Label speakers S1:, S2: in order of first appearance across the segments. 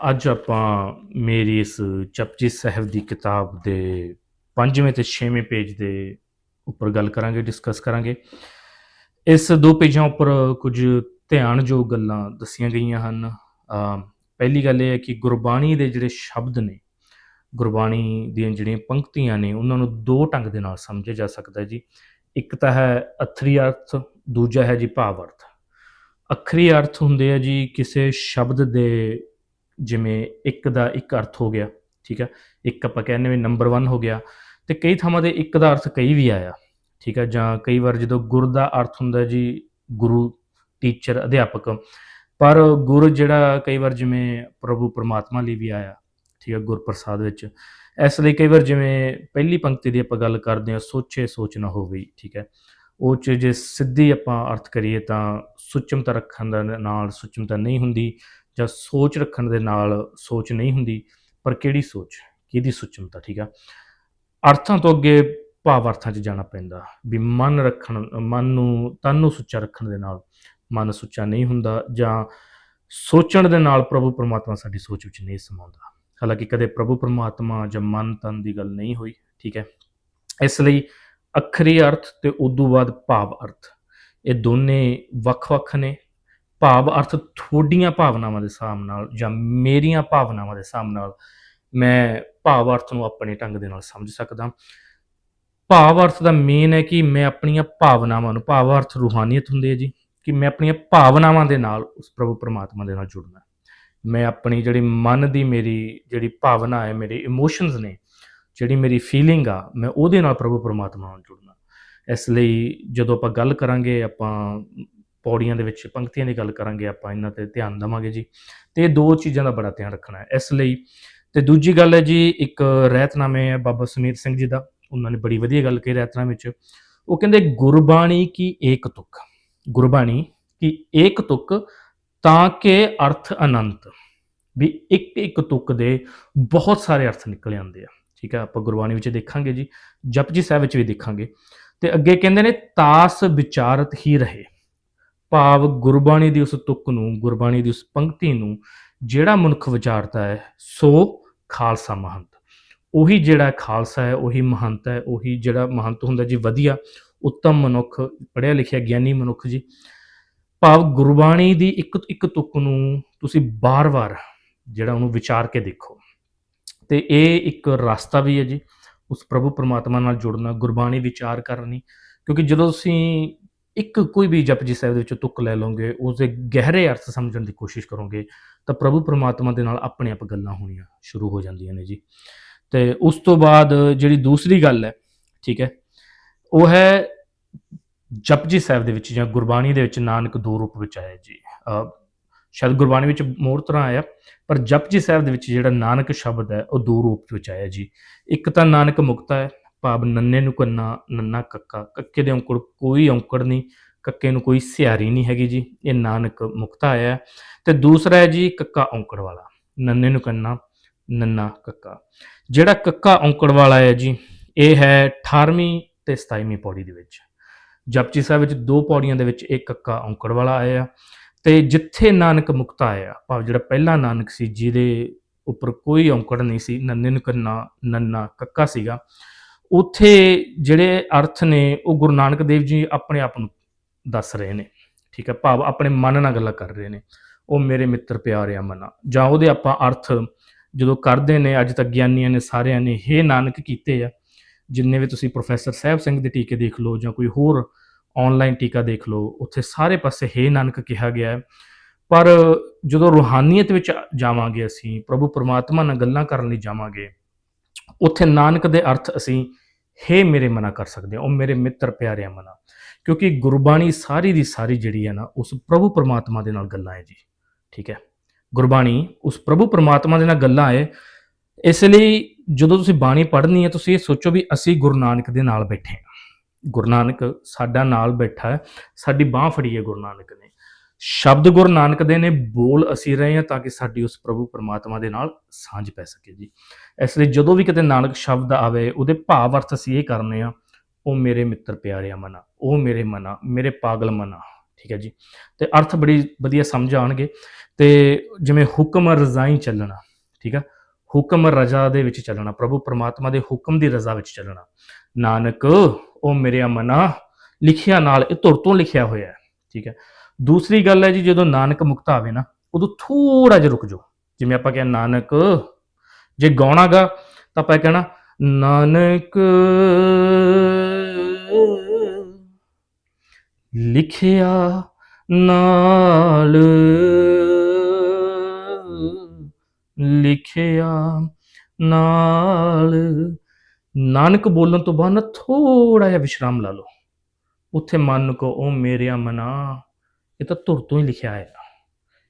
S1: ਅੱਜ ਆਪਾਂ ਮੇਰੀ ਇਸ ਜਪਜੀ ਸਾਹਿਬ ਦੀ ਕਿਤਾਬ ਦੇ 5ਵੇਂ ਤੇ 6ਵੇਂ ਪੇਜ ਦੇ ਉੱਪਰ ਗੱਲ ਕਰਾਂਗੇ ਡਿਸਕਸ ਕਰਾਂਗੇ। ਇਸ ਦੋ ਪੇਜਾਂ ਉੱਪਰ ਕੁਝ ਧਿਆਨਯੋਗ ਗੱਲਾਂ ਦੱਸੀਆਂ ਗਈਆਂ ਹਨ। ਪਹਿਲੀ ਗੱਲ ਇਹ ਹੈ ਕਿ ਗੁਰਬਾਣੀ ਦੇ ਜਿਹੜੇ ਸ਼ਬਦ ਨੇ, ਗੁਰਬਾਣੀ ਦੀਆਂ ਜਿਹੜੀਆਂ ਪੰਕਤੀਆਂ ਨੇ, ਉਹਨਾਂ ਨੂੰ ਦੋ ਢੰਗ ਦੇ ਨਾਲ ਸਮਝਿਆ ਜਾ ਸਕਦਾ ਜੀ। ਇੱਕ ਤਾਂ ਹੈ ਅਥਰੀ ਅਰਥ, ਦੂਜਾ ਹੈ ਜੀ ਭਾਵ ਅਰਥ। ਅਖਰੀ ਅਰਥ ਹੁੰਦੇ ਆ ਜੀ ਕਿਸੇ ਸ਼ਬਦ ਦੇ ਜਿਵੇਂ ਇੱਕ ਦਾ ਇੱਕ ਅਰਥ ਹੋ ਗਿਆ, ਠੀਕ ਹੈ? ਇੱਕ ਆਪਾਂ ਕਹਿੰਦੇ ਵੀ ਨੰਬਰ 1 ਹੋ ਗਿਆ। ਤੇ ਕਈ ਥਾਵਾਂ ਤੇ ਇੱਕ ਦਾ ਅਰਥ ਕਈ ਵੀ ਆਇਆ, ਠੀਕ ਹੈ? ਜਾਂ ਕਈ ਵਾਰ ਜਦੋਂ ਗੁਰ ਦਾ ਅਰਥ ਹੁੰਦਾ ਜੀ, ਗੁਰੂ ਟੀਚਰ ਅਧਿਆਪਕ, ਪਰ ਗੁਰ ਜਿਹੜਾ ਕਈ ਵਾਰ ਜਿਵੇਂ ਪ੍ਰਭੂ ਪਰਮਾਤਮਾ ਲਈ ਵੀ ਆਇਆ, ਠੀਕ ਹੈ, ਗੁਰਪ੍ਰਸਾਦ ਵਿੱਚ, ਇਸ ਲਈ ਕਈ ਵਾਰ ਜਿਵੇਂ ਪਹਿਲੀ ਪੰਕਤੀ ਦੀ ਆਪਾਂ ਗੱਲ ਕਰਦੇ ਹਾਂ, ਸੋਚੇ ਸੋਚ ਨਾ ਹੋਵੇ, ਠੀਕ ਹੈ? ਉਹ ਚ ਜੇ ਸਿੱਧੀ ਆਪਾਂ ਅਰਥ ਕਰੀਏ ਤਾਂ ਸੁਚਮਤਾ ਰੱਖਣ ਦਾ ਨਾਲ ਸੁਚਮਤਾ ਨਹੀਂ ਹੁੰਦੀ ਜਾਂ ਸੋਚ ਰੱਖਣ ਦੇ ਨਾਲ ਸੋਚ ਨਹੀਂ ਹੁੰਦੀ, ਪਰ ਕਿਹੜੀ ਸੋਚ? ਕਿਹਦੀ ਸੁਚਮਤਾ, ਠੀਕ ਆ? ਅਰਥਾਂ ਤੋਂ ਅੱਗੇ ਭਾਵ ਅਰਥਾਂ 'ਚ ਜਾਣਾ ਪੈਂਦਾ, ਵੀ ਮਨ ਰੱਖਣ, ਮਨ ਨੂੰ, ਤਨ ਨੂੰ ਸੁੱਚਾ ਰੱਖਣ ਦੇ ਨਾਲ ਮਨ ਸੁੱਚਾ ਨਹੀਂ ਹੁੰਦਾ ਜਾਂ ਸੋਚਣ ਦੇ ਨਾਲ ਪ੍ਰਭੂ ਪਰਮਾਤਮਾ ਸਾਡੀ ਸੋਚ ਵਿੱਚ ਨਹੀਂ ਸਮਾਉਂਦਾ। ਹਾਲਾਂਕਿ ਕਦੇ ਪ੍ਰਭੂ ਪਰਮਾਤਮਾ ਜਾਂ ਮਨ, ਤਨ ਦੀ ਗੱਲ ਨਹੀਂ ਹੋਈ, ਠੀਕ ਹੈ? ਇਸ ਲਈ ਅਖਰੀ ਅਰਥ ਤੇ ਉਦੋਂ ਬਾਅਦ ਭਾਵ ਅਰਥ, ਇਹ ਦੋਨੇ ਵੱਖ-ਵੱਖ ਨੇ। ਭਾਵ ਅਰਥ ਥੋਡੀਆਂ ਭਾਵਨਾਵਾਂ ਦੇ ਹਿਸਾਬ ਨਾਲ ਜਾਂ ਮੇਰੀਆਂ ਭਾਵਨਾਵਾਂ ਦੇ ਹਿਸਾਬ ਨਾਲ ਮੈਂ ਭਾਵ ਅਰਥ ਨੂੰ ਆਪਣੇ ਢੰਗ ਦੇ ਨਾਲ ਸਮਝ ਸਕਦਾ। ਭਾਵ ਅਰਥ ਦਾ ਮੇਨ ਹੈ ਕਿ ਮੈਂ ਆਪਣੀਆਂ ਭਾਵਨਾਵਾਂ ਨੂੰ, ਭਾਵ ਅਰਥ ਰੂਹਾਨੀਅਤ ਹੁੰਦੀ ਹੈ ਜੀ, ਕਿ ਮੈਂ ਆਪਣੀਆਂ ਭਾਵਨਾਵਾਂ ਦੇ ਨਾਲ ਉਸ ਪ੍ਰਭੂ ਪਰਮਾਤਮਾ ਦੇ ਨਾਲ ਜੁੜਨਾ। ਮੈਂ ਆਪਣੀ ਜਿਹੜੀ ਮਨ ਦੀ ਮੇਰੀ ਜਿਹੜੀ ਭਾਵਨਾ ਹੈ, ਮੇਰੇ ਇਮੋਸ਼ਨਸ ਨੇ, ਜਿਹੜੀ ਮੇਰੀ ਫੀਲਿੰਗ ਆ, ਮੈਂ ਉਹਦੇ ਨਾਲ ਪ੍ਰਭੂ ਪਰਮਾਤਮਾ ਨਾਲ ਜੁੜਨਾ। ਇਸ ਲਈ ਜਦੋਂ ਆਪਾਂ ਗੱਲ ਕਰਾਂਗੇ, ਆਪਾਂ ਪੌੜੀਆਂ ਦੇ ਵਿੱਚ ਪੰਕਤੀਆਂ ਦੀ ਗੱਲ ਕਰਾਂਗੇ ਆਪਾਂ ਇਹਨਾਂ ਤੇ ਧਿਆਨ ਦੇਵਾਂਗੇ ਜੀ। ਤੇ ਇਹ ਦੋ ਚੀਜ਼ਾਂ ਦਾ ਬੜਾ ਧਿਆਨ ਰੱਖਣਾ ਹੈ। ਇਸ ਲਈ ਤੇ ਦੂਜੀ ਗੱਲ ਹੈ ਜੀ, ਇੱਕ ਰਹਿਤਨਾਮੇ ਹੈ ਬਾਬਾ ਸੁਮੀਰ ਸਿੰਘ ਜੀ ਦਾ। ਉਹਨਾਂ ਨੇ ਬੜੀ ਵਧੀਆ ਗੱਲ ਕਹੀ ਰਹਿਤਨਾਮੇ ਵਿੱਚ। ਉਹ ਕਹਿੰਦੇ, ਗੁਰਬਾਣੀ ਕੀ ਏਕ ਤੁਕ? ਗੁਰਬਾਣੀ ਕੀ ਏਕ ਤੁਕ ਤਾਂ ਕਿ ਅਰਥ ਅਨੰਤ? ਵੀ ਇੱਕ ਇੱਕ ਤੁਕ ਦੇ ਬਹੁਤ ਸਾਰੇ ਅਰਥ ਨਿਕਲ ਆਉਂਦੇ ਆ। ਠੀਕ ਹੈ, ਆਪਾਂ ਗੁਰਬਾਣੀ ਵਿੱਚ ਦੇਖਾਂਗੇ ਜੀ। ਜਪਜੀ ਸਾਹਿਬ ਵਿੱਚ ਵੀ ਦੇਖਾਂਗੇ। ਤੇ ਅੱਗੇ ਕਹਿੰਦੇ ਨੇ, ਤਾਸ ਵਿਚਾਰਤ ਹੀ ਰਹੇ। ਭਾਵ ਗੁਰਬਾਣੀ ਦੀ ਉਸ ਤੁਕ ਨੂੰ, ਗੁਰਬਾਣੀ ਦੀ ਉਸ ਪੰਕਤੀ ਨੂੰ ਜਿਹੜਾ ਮਨੁੱਖ ਵਿਚਾਰਦਾ ਹੈ, ਸੋ ਖਾਲਸਾ ਮਹੰਤ। ਉਹੀ ਜਿਹੜਾ ਖਾਲਸਾ ਹੈ, ਉਹੀ ਮਹੰਤ ਹੈ, ਉਹੀ ਜਿਹੜਾ ਮਹੰਤ ਹੁੰਦਾ ਜੀ, ਵਧੀਆ, ਉੱਤਮ ਮਨੁੱਖ, ਪੜ੍ਹਿਆ ਲਿਖਿਆ ਗਿਆਨੀ ਮਨੁੱਖ ਜੀ। ਭਾਵ ਗੁਰਬਾਣੀ ਦੀ ਇੱਕ ਇੱਕ ਤੁਕ ਨੂੰ ਤੁਸੀਂ ਬਾਰ-ਬਾਰ ਜਿਹੜਾ ਉਹਨੂੰ ਵਿਚਾਰ ਕੇ ਦੇਖੋ। ਤੇ ਇਹ ਇੱਕ ਰਸਤਾ ਵੀ ਹੈ ਜੀ, ਉਸ ਪ੍ਰਭੂ ਪਰਮਾਤਮਾ ਨਾਲ ਜੁੜਨਾ, ਗੁਰਬਾਣੀ ਵਿਚਾਰ ਕਰਨੀ। ਕਿਉਂਕਿ ਜਦੋਂ ਤੁਸੀਂ ਇੱਕ ਕੋਈ ਵੀ ਜਪਜੀ ਸਾਹਿਬ ਦੇ ਵਿੱਚੋਂ ਤੁਕ ਲੈ ਲਓਗੇ ਉਸ ਦੇ ਗਹਿਰੇ ਅਰਥ ਸਮਝਣ ਦੀ ਕੋਸ਼ਿਸ਼ ਕਰੋਗੇ, ਤਾਂ ਪ੍ਰਭੂ ਪਰਮਾਤਮਾ ਦੇ ਨਾਲ ਆਪਣੇ ਆਪ ਗੱਲਾਂ ਹੋਣੀਆਂ ਸ਼ੁਰੂ ਹੋ ਜਾਂਦੀਆਂ ਨੇ ਜੀ। ਤੇ ਉਸ ਤੋਂ ਬਾਅਦ ਜਿਹੜੀ ਦੂਸਰੀ ਗੱਲ ਹੈ, ਠੀਕ ਹੈ, ਉਹ ਹੈ ਜਪਜੀ ਸਾਹਿਬ ਦੇ ਵਿੱਚ ਜਾਂ ਗੁਰਬਾਣੀ ਦੇ ਵਿੱਚ ਨਾਨਕ ਦੋ ਰੂਪ ਵਿੱਚ ਆਇਆ ਜੀ। ਸ਼ਾਇਦ ਗੁਰਬਾਣੀ ਵਿੱਚ ਮੋਰ ਤਰ੍ਹਾਂ ਆਇਆ, ਪਰ ਜਪਜੀ ਸਾਹਿਬ ਦੇ ਵਿੱਚ ਜਿਹੜਾ ਨਾਨਕ ਸ਼ਬਦ ਹੈ, ਉਹ ਦੋ ਰੂਪ ਵਿੱਚ ਆਇਆ ਜੀ। ਇੱਕ ਤਾਂ ਨਾਨਕ ਮੁਕਤਾ ਹੈ ਭਾਵ ਨੰਨੇ ਨੂੰ ਕੰਨਾ, ਨੰਨਾ ਕੱਕਾ, ਕੱਕੇ ਦੇ ਔਂਕੜ ਕੋਈ ਔਂਕੜ ਨਹੀਂ, ਕੱਕੇ ਨੂੰ ਕੋਈ ਸਿਆਰੀ ਨਹੀਂ ਹੈਗੀ ਜੀ, ਇਹ ਨਾਨਕ ਮੁਕਤਾ ਆਇਆ। ਤੇ ਦੂਸਰਾ ਹੈ ਜੀ ਕੱਕਾ ਔਂਕੜ ਵਾਲਾ, ਨੰਨੇ ਨੂੰ ਕੰਨਾ, ਨੰਨਾ ਕੱਕਾ। ਜਿਹੜਾ ਕੱਕਾ ਔਂਕੜ ਵਾਲਾ ਹੈ ਜੀ, ਇਹ ਹੈ 18ਵੀਂ ਤੇ 27ਵੀਂ ਪੌੜੀ ਦੇ ਵਿੱਚ। ਜਪਜੀ ਸਾਹਿਬ ਵਿੱਚ ਦੋ ਪੌੜੀਆਂ ਦੇ ਵਿੱਚ ਇੱਕ ਕੱਕਾ ਔਂਕੜ ਵਾਲਾ ਆਇਆ। ਤੇ ਜਿੱਥੇ ਨਾਨਕ ਮੁਕਤਾ ਆਇਆ, ਭਾਵ ਜਿਹੜਾ ਪਹਿਲਾ ਨਾਨਕ ਸੀ, ਜਿਹਦੇ ਉੱਪਰ ਕੋਈ ਔਂਕੜ ਨਹੀਂ ਸੀ, ਨੰਨੇ ਨੂੰ ਕੰਨਾ, ਨੰਨਾ ਕੱਕਾ ਸੀਗਾ ਉੱਥੇ ਜਿਹੜੇ ਅਰਥ ਨੇ, ਉਹ ਗੁਰੂ ਨਾਨਕ ਦੇਵ ਜੀ ਆਪਣੇ ਆਪ ਨੂੰ ਦੱਸ ਰਹੇ ਨੇ। ਠੀਕ ਹੈ, ਭਾਵ ਆਪਣੇ ਮਨ ਨਾਲ ਗੱਲਾਂ ਕਰ ਰਹੇ ਨੇ। ਉਹ ਮੇਰੇ ਮਿੱਤਰ ਪਿਆਰਿਆ ਮਨਾ। ਜਾਂ ਉਹਦੇ ਆਪਾਂ ਅਰਥ ਜਦੋਂ ਕਰਦੇ ਨੇ, ਅੱਜ ਤੱਕ ਗਿਆਨੀਆਂ ਨੇ ਸਾਰਿਆਂ ਨੇ ਹੇ ਨਾਨਕ ਕੀਤੇ ਆ, ਜਿੰਨੇ ਵੀ ਤੁਸੀਂ ਪ੍ਰੋਫੈਸਰ ਸਾਹਿਬ ਸਿੰਘ ਦੇ ਟੀਕੇ ਦੇਖ ਲਓ ਜਾਂ ਕੋਈ ਹੋਰ ਆਨਲਾਈਨ ਟੀਕਾ ਦੇਖ ਲਓ, ਉੱਥੇ ਸਾਰੇ ਪਾਸੇ ਹੇ ਨਾਨਕ ਕਿਹਾ ਗਿਆ ਹੈ। ਪਰ ਜਦੋਂ ਰੂਹਾਨੀਅਤ ਵਿੱਚ ਜਾਵਾਂਗੇ ਅਸੀਂ, ਪ੍ਰਭੂ ਪਰਮਾਤਮਾ ਨਾਲ ਗੱਲਾਂ ਕਰਨ ਲਈ ਜਾਵਾਂਗੇ ਉੱਥੇ ਨਾਨਕ ਦੇ ਅਰਥ ਅਸੀਂ, ਹੇ ਮੇਰੇ ਮਨਾ ਕਰ ਸਕਦੇ ਹਾਂ, ਉਹ ਮੇਰੇ ਮਿੱਤਰ ਪਿਆਰਿਆਂ ਮਨਾ। ਕਿਉਂਕਿ ਗੁਰਬਾਣੀ ਸਾਰੀ ਦੀ ਸਾਰੀ ਜਿਹੜੀ ਹੈ ਨਾ, ਉਸ ਪ੍ਰਭੂ ਪਰਮਾਤਮਾ ਦੇ ਨਾਲ ਗੱਲਾਂ ਹੈ ਜੀ। ਠੀਕ ਹੈ? ਗੁਰਬਾਣੀ ਉਸ ਪ੍ਰਭੂ ਪਰਮਾਤਮਾ ਦੇ ਨਾਲ ਗੱਲਾਂ ਹੈ। ਇਸ ਲਈ ਜਦੋਂ ਤੁਸੀਂ ਬਾਣੀ ਪੜ੍ਹਨੀ ਹੈ, ਤੁਸੀਂ ਇਹ ਸੋਚੋ ਵੀ ਅਸੀਂ ਗੁਰੂ ਨਾਨਕ ਦੇ ਨਾਲ ਬੈਠੇ ਹਾਂ। ਗੁਰੂ ਨਾਨਕ ਸਾਡਾ ਨਾਲ ਬੈਠਾ ਹੈ, ਸਾਡੀ ਬਾਹ ਫੜੀ ਹੈ ਗੁਰੂ ਨਾਨਕ ਨੇ। ਸ਼ਬਦ ਗੁਰੂ ਨਾਨਕ ਦੇ ਨੇ ਬੋਲ ਅਸੀਂ ਰਹੇ ਹਾਂ ਤਾਂ ਕਿ ਸਾਡੀ ਉਸ ਪ੍ਰਭੂ ਪਰਮਾਤਮਾ ਦੇ ਨਾਲ ਸਾਂਝ ਪੈ ਸਕੇ ਜੀ। ਇਸ ਲਈ ਜਦੋਂ ਵੀ ਕਿਤੇ ਨਾਨਕ ਸ਼ਬਦ ਆਵੇ, ਉਹਦੇ ਭਾਵ ਅਰਥ ਅਸੀਂ ਇਹ ਕਰਨੇ ਆ ਉਹ ਮੇਰੇ ਮਿੱਤਰ ਪਿਆਰਿਆ ਮਨਾ, ਉਹ ਮੇਰੇ ਮਨਾ, ਮੇਰੇ ਪਾਗਲ ਮਨਾ, ਠੀਕ ਹੈ ਜੀ। ਤੇ ਅਰਥ ਬੜੀ ਵਧੀਆ ਸਮਝ ਆਣਗੇ ਤੇ ਜਿਵੇਂ ਹੁਕਮ ਰਜ਼ਾਈ ਚੱਲਣਾ, ਠੀਕ ਆ, ਹੁਕਮ ਰਜ਼ਾ ਦੇ ਵਿੱਚ ਚੱਲਣਾ, ਪ੍ਰਭੂ ਪਰਮਾਤਮਾ ਦੇ ਹੁਕਮ ਦੀ ਰਜ਼ਾ ਵਿੱਚ ਚੱਲਣਾ। ਨਾਨਕ, ਉਹ ਮੇਰੇ ਮਨਾ, ਲਿਖਿਆ ਨਾਲ ਇਹ ਧੁਰ ਤੋਂ ਲਿਖਿਆ ਹੋਇਆ ਹੈ, ਠੀਕ ਹੈ। ਦੂਸਰੀ ਗੱਲ ਹੈ ਜੀ, ਜਦੋਂ ਨਾਨਕ ਮੁਕਤ ਆਵੇ ਨਾ, ਉਦੋਂ ਥੋੜਾ ਜਿਹਾ ਰੁਕ ਜਾਓ। ਜਿਵੇਂ ਆਪਾਂ ਕਿਹਾ ਨਾਨਕ, ਜੇ ਗਾਉਣਾਗਾ ਤਾਂ ਆਪਾਂ ਕਹਿਣਾ, ਨਾਨਕ ਲਿਖਿਆ ਨਾਲ ਲਿਖਿਆ ਨਾਲ, ਨਾਨਕ ਬੋਲਣ ਤੋਂ ਬਾਅਦ ਨਾ ਥੋੜਾ ਜਿਹਾ ਵਿਸ਼ਰਾਮ ਲਾ ਲਓ। ਉੱਥੇ ਮਨ ਕੋ ਉਹ ਮੇਰਿਆ ਮਨਾ ਇਹ ਤਾਂ ਧੁਰ ਤੋਂ ਹੀ ਲਿਖਿਆ ਹੈ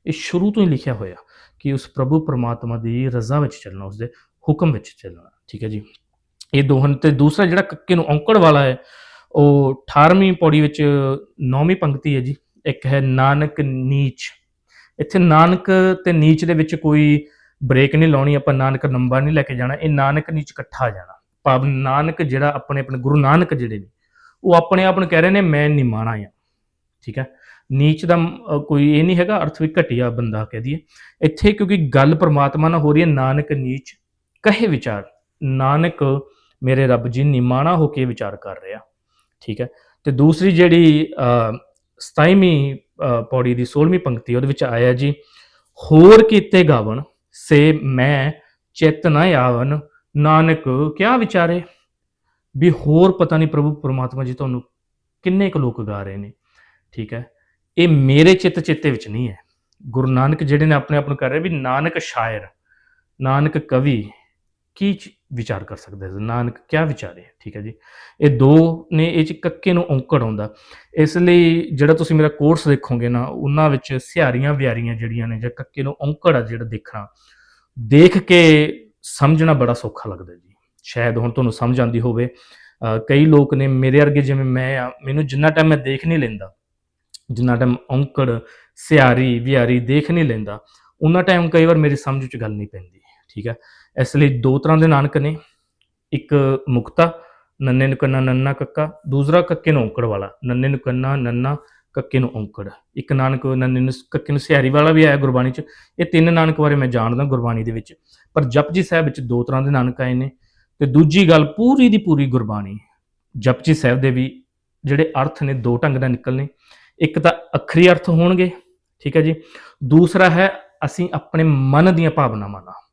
S1: ਇਹ ਸ਼ੁਰੂ ਤੋਂ ਹੀ ਲਿਖਿਆ ਹੋਇਆ ਕਿ ਉਸ ਪ੍ਰਭੂ ਪਰਮਾਤਮਾ ਦੀ ਰਜ਼ਾ ਵਿੱਚ ਚੱਲਣਾ, ਉਸਦੇ ਹੁਕਮ ਵਿੱਚ ਚੱਲਣਾ। ਠੀਕ ਹੈ ਜੀ? ਇਹ ਦੋਹਨ ਤੇ ਦੂਸਰਾ ਜਿਹੜਾ ਕੱਕੇ ਨੂੰ ਔਂਕੜ ਵਾਲਾ ਹੈ, ਉਹ 18ਵੀਂ ਪੌੜੀ ਵਿੱਚ 9ਵੀਂ ਪੰਕਤੀ ਹੈ ਜੀ। ਇੱਕ ਹੈ ਨਾਨਕ ਨੀਚ। ਇੱਥੇ ਨਾਨਕ ਤੇ ਨੀਚ ਦੇ ਵਿੱਚ ਕੋਈ ਬ੍ਰੇਕ ਨਹੀਂ ਲਾਉਣੀ, ਆਪਾਂ ਨਾਨਕ ਨੰਬਰ ਨਹੀਂ ਲੈ ਕੇ ਜਾਣਾ, ਇਹ ਨਾਨਕ ਨੀਚ ਇਕੱਠਾ ਆ ਜਾਣਾ। ਭਾਵ ਨਾਨਕ ਜਿਹੜਾ ਆਪਣੇ ਆਪਣੇ ਗੁਰੂ ਨਾਨਕ ਜਿਹੜੇ ਨੇ, ਉਹ ਆਪਣੇ ਆਪ ਨੂੰ ਕਹਿ ਰਹੇ ਨੇ, ਮੈਂ ਨਿਮਾਣਾ ਆ ਠੀਕ ਹੈ? ਨੀਚ ਦਾ ਕੋਈ ਇਹ ਨਹੀਂ ਹੈਗਾ ਅਰਥ ਵੀ ਘਟਿਆ ਬੰਦਾ ਕਹਿ ਦਈਏ। ਇੱਥੇ ਕਿਉਂਕਿ ਗੱਲ ਪ੍ਰਮਾਤਮਾ ਨਾਲ ਹੋ ਰਹੀ ਹੈ ਨਾਨਕ ਨੀਚ ਕਹੇ ਵਿਚਾਰ। ਨਾਨਕ ਮੇਰੇ ਰੱਬ ਜੀ ਨਿਮਾਣਾ ਹੋ ਕੇ ਵਿਚਾਰ ਕਰ ਰਿਹਾ। ਠੀਕ ਹੈ? ਤੇ ਦੂਸਰੀ ਜਿਹੜੀ ਅ, 27ਵੀਂ ਪੌੜੀ ਦੀ 16ਵੀਂ ਪੰਕਤੀ ਉਹਦੇ ਵਿੱਚ ਆਇਆ ਜੀ ਹੋਰ ਕੀਤੇ ਗਾਵਣ ਸੇ ਮੈਂ ਚਿਤ ਨਾ ਆਵਨ ਨਾਨਕ ਕਿਆ ਵਿਚਾਰੇ? ਵੀ ਹੋਰ ਪਤਾ ਨਹੀਂ ਪ੍ਰਭੂ ਪਰਮਾਤਮਾ ਜੀ ਤੁਹਾਨੂੰ ਕਿੰਨੇ ਕੁ ਲੋਕ ਗਾ ਰਹੇ ਨੇ। ਠੀਕ ਹੈ? ਇਹ ਮੇਰੇ ਚਿੱਤ ਚਿੱਤੇ ਵਿੱਚ ਨਹੀਂ ਹੈ। ਗੁਰੂ ਨਾਨਕ ਜਿਹੜੇ ਨੇ ਆਪਣੇ ਆਪ ਨੂੰ ਕਰ ਰਹੇ ਵੀ ਨਾਨਕ ਸ਼ਾਇਰ, ਨਾਨਕ ਕਵੀ ਕੀ ਚ- ਵਿਚਾਰ ਕਰ ਸਕਦਾ ਹੈ? ਨਾਨਕ ਕਿਆ ਵਿਚਾਰੇ ਠੀਕ ਹੈ ਜੀ। ਇਹ ਦੋ ਨੇ, ਇਹ ਚ ਕੱਕੇ ਨੂੰ ਔਂਕੜ ਆਉਂਦਾ। ਇਸ ਲਈ ਜਿਹੜਾ ਤੁਸੀਂ ਮੇਰਾ ਕੋਰਸ ਦੇਖੋਗੇ ਨਾ, ਉਹਨਾਂ ਵਿੱਚ ਸਿਹਾਰੀਆਂ ਵਿਆਰੀਆਂ ਜਿਹੜੀਆਂ ਨੇ ਜਾਂ ਕੱਕੇ ਨੂੰ ਔਂਕੜ ਆ ਜਿਹੜਾ ਦੇਖਣਾ, ਦੇਖ ਕੇ ਸਮਝਣਾ ਬੜਾ ਸੌਖਾ ਲੱਗਦਾ ਜੀ। ਸ਼ਾਇਦ ਹੁਣ ਤੁਹਾਨੂੰ ਸਮਝ ਆਂਦੀ ਹੋਵੇ। ਕਈ ਲੋਕ ਨੇ, ਮੇਰੇ ਵਰਗੇ ਜਿਵੇਂ ਮੈਂ ਆ, ਮੈਨੂੰ ਜਿੰਨਾ ਟਾਈਮ ਮੈਂ ਦੇਖ ਨਹੀਂ ਲੈਂਦਾ ਜਿੰਨਾ ਟਾਈਮ ਔਂਕੜ, ਸਿਆਰੀ, ਵਿਹਾਰੀ ਦੇਖ ਨਹੀਂ ਲੈਂਦਾ ਉਹਨਾਂ ਟਾਈਮ ਕਈ ਵਾਰ ਮੇਰੀ ਸਮਝ ਵਿੱਚ ਗੱਲ ਨਹੀਂ ਪੈਂਦੀ, ਠੀਕ ਹੈ? ਇਸ ਲਈ ਦੋ ਤਰ੍ਹਾਂ ਦੇ ਨਾਨਕ ਨੇ, ਇੱਕ ਮੁਕਤਾ, ਨੰਨੇ ਨੂੰ ਕੰਨਾ, ਨੰਨਾ ਕੱਕਾ, ਦੂਸਰਾ ਕੱਕੇ ਨੂੰ ਔਂਕੜ ਵਾਲਾ, ਨੰਨੇ ਨੂੰ ਕੰਨਾ, ਨੰਨਾ ਕੱਕੇ ਨੂੰ ਔਂਕੜ, ਇੱਕ ਨਾਨਕ, ਨੰਨੇ ਨੂੰ ਕੱਕੇ ਨੂੰ ਸਿਆਰੀ ਵਾਲਾ ਵੀ ਆਇਆ ਗੁਰਬਾਣੀ 'ਚ, ਇਹ ਤਿੰਨ ਨਾਨਕ ਬਾਰੇ ਮੈਂ ਜਾਣਦਾ ਗੁਰਬਾਣੀ ਦੇ ਵਿੱਚ, ਪਰ ਜਪਜੀ ਸਾਹਿਬ ਵਿੱਚ ਦੋ ਤਰ੍ਹਾਂ ਦੇ ਨਾਨਕ ਆਏ ਨੇ, ਤੇ ਦੂਜੀ ਗੱਲ ਪੂਰੀ ਦੀ ਪੂਰੀ ਗੁਰਬਾਣੀ, ਜਪਜੀ ਸਾਹਿਬ ਦੇ ਵੀ ਜਿਹੜੇ ਅਰਥ ਨੇ, ਦੋ ਢੰਗ ਨਾਲ ਨਿਕਲਨੇ ਇੱਕ ਤਾਂ ਅੱਖਰੀ ਅਰਥ ਹੋਣਗੇ, ਠੀਕ ਹੈ ਜੀ। ਦੂਸਰਾ ਹੈ, ਅਸੀਂ ਆਪਣੇ ਮਨ ਦੀਆਂ ਭਾਵਨਾਵਾਂ ਨਾਲ।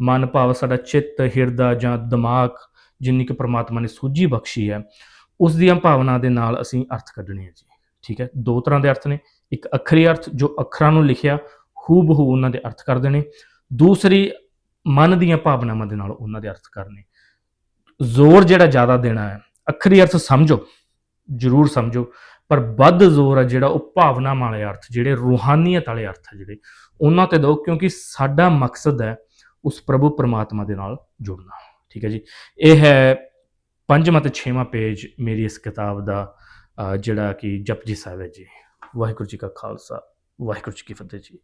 S1: ਮਨ ਭਾਵ ਸਾਡਾ ਚਿੱਤ, ਹਿਰਦਾ ਜਾਂ ਦਿਮਾਗ, ਜਿੰਨੀ ਕਿ ਪ੍ਰਮਾਤਮਾ ਨੇ ਸੂਝੀ ਬਖਸ਼ੀ ਹੈ, ਉਸ ਦੀਆਂ ਭਾਵਨਾ ਦੇ ਨਾਲ ਅਸੀਂ ਅਰਥ ਕੱਢਣੇ ਆ ਜੀ, ਠੀਕ ਹੈ। ਦੋ ਤਰ੍ਹਾਂ ਦੇ ਅਰਥ ਨੇ, ਇੱਕ ਅੱਖਰੀ ਅਰਥ ਜੋ ਅੱਖਰਾਂ ਨੂੰ ਲਿਖਿਆ ਹੂ ਬਹੂ ਉਹਨਾਂ ਦੇ ਅਰਥ ਕਰ ਦੇਣੇ। ਦੂਸਰੀ, ਮਨ ਦੀਆਂ ਭਾਵਨਾਵਾਂ ਦੇ ਨਾਲ ਉਹਨਾਂ ਦੇ ਅਰਥ ਕਰਨੇ। ਜ਼ੋਰ ਜਿਹੜਾ ਜ਼ਿਆਦਾ ਦੇਣਾ ਹੈ, ਅੱਖਰੀ ਅਰਥ ਸਮਝੋ, ਜ਼ਰੂਰ ਸਮਝੋ। ਪਰ ਵੱਧ ਜ਼ੋਰ ਹੈ ਜਿਹੜਾ ਉਹ ਭਾਵਨਾਵਾਂ ਵਾਲੇ ਅਰਥ, ਜਿਹੜੇ ਰੂਹਾਨੀਅਤ ਵਾਲੇ ਅਰਥ ਹੈ ਜਿਹੜੇ, ਉਹਨਾਂ ਤੇ ਦਿਓ, ਕਿਉਂਕਿ ਸਾਡਾ ਮਕਸਦ ਹੈ ਉਸ ਪ੍ਰਭੂ ਪਰਮਾਤਮਾ ਦੇ ਨਾਲ ਜੁੜਨਾ। ਠੀਕ ਹੈ ਜੀ? ਇਹ ਹੈ ਪੰਜਵਾਂ ਤੇ ਛੇਵਾਂ ਪੇਜ ਮੇਰੀ ਇਸ ਕਿਤਾਬ ਦਾ ਜਿਹੜਾ ਕਿ ਜਪਜੀ ਸਾਹਿਬ ਹੈ ਜੀ। ਵਾਹਿਗੁਰੂ ਜੀ ਕਾ ਖਾਲਸਾ, ਵਾਹਿਗੁਰੂ ਜੀ ਕੀ ਫਤਿਹ ਜੀ।